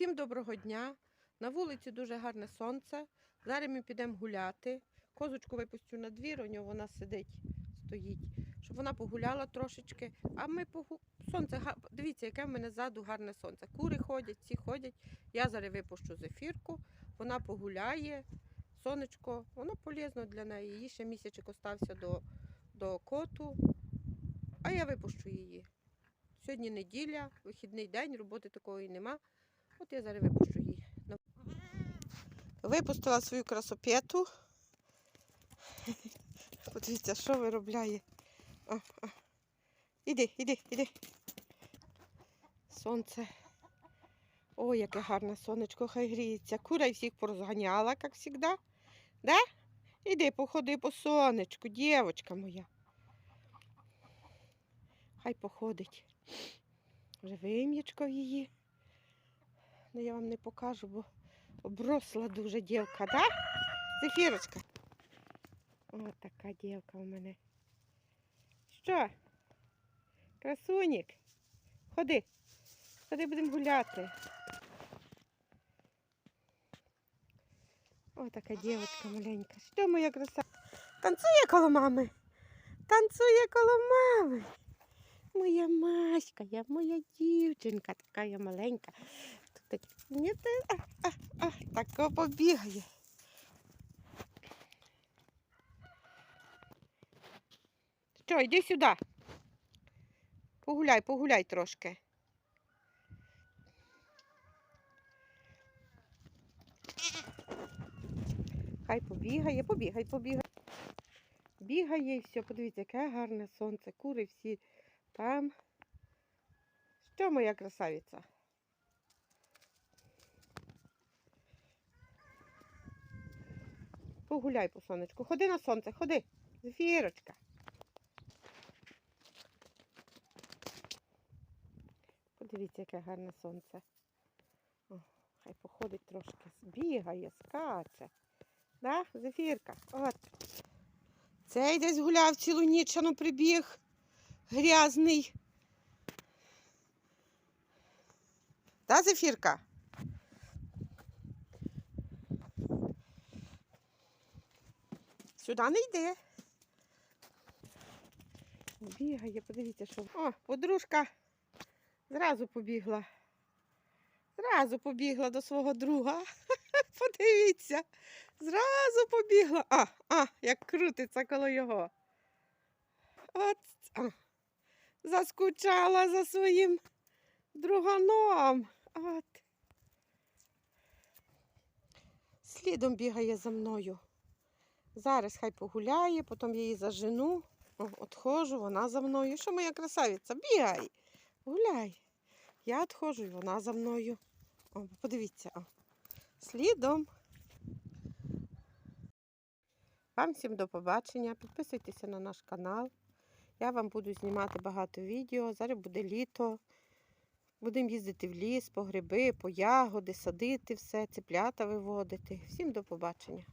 Всім доброго дня. На вулиці дуже гарне сонце. Зараз ми підемо гуляти. Козочку випустю на двір, у нього вона сидить, стоїть, щоб вона погуляла трошечки. А ми погу... сонце, дивіться, яке в мене ззаду гарне сонце. Кури ходять, всі ходять. Я зараз випущу зефірку, вона погуляє, сонечко, воно полезно для неї. Їй ще місячик остався до, до коту, а я випущу її. Сьогодні неділя, вихідний день, роботи такої нема. От я зараз випущу її. Випустила свою красопету. Подивіться, що виробляє. А, а. Іди, іди, іди. Сонце. Ой, яке гарне сонечко, хай гріється. Кура й всіх порозганяла, як завжди. Да? Іди, походи по сонечку, дівочка моя. Хай походить. Вже вим'ячко її. Ну, я вам не покажу, бо обросла дуже дівка, да? Зефірочка. Ось така дівка у мене. Що? Красунік? Ходи. Ходи будемо гуляти. Ось така дівчинка маленька. Що моя краса? Танцює коло мами. Танцює коло мами. Моя Маська, я моя дівчинка, така я маленька. Такі, ні, а, а, а, тако побігає. Що, йди сюди. Погуляй, погуляй трошки. Хай побігає, побігай, побігай. Бігає і все, подивіться, яке гарне сонце, кури всі там. Що моя красавиця? Погуляй по сонечку. Ходи на сонце, ходи. Зефірочка. Подивіться, яке гарне сонце. О, хай походить трошки. Бігає, скаче. Да, Зефірка? От. Цей десь гуляв цілу ніч, ну прибіг. Грязний. Да, Зефірка? Сюди не йди. Бігає, подивіться, що. О, подружка зразу побігла. Зразу побігла до свого друга. Подивіться. Зразу побігла. А, а, як крутиться коло його. От. А. Заскучала за своїм друганом. От. Слідом бігає за мною. Зараз хай погуляє, потім я її зажену. О, Отходжу, вона за мною. Що моя красавиця? Бігай, гуляй. Я відходжу, і вона за мною. О, подивіться. О. Слідом. Вам всім до побачення. Підписуйтеся на наш канал. Я вам буду знімати багато відео. Зараз буде літо. Будемо їздити в ліс, по гриби, по ягоди, садити все, цеплята виводити. Всім до побачення.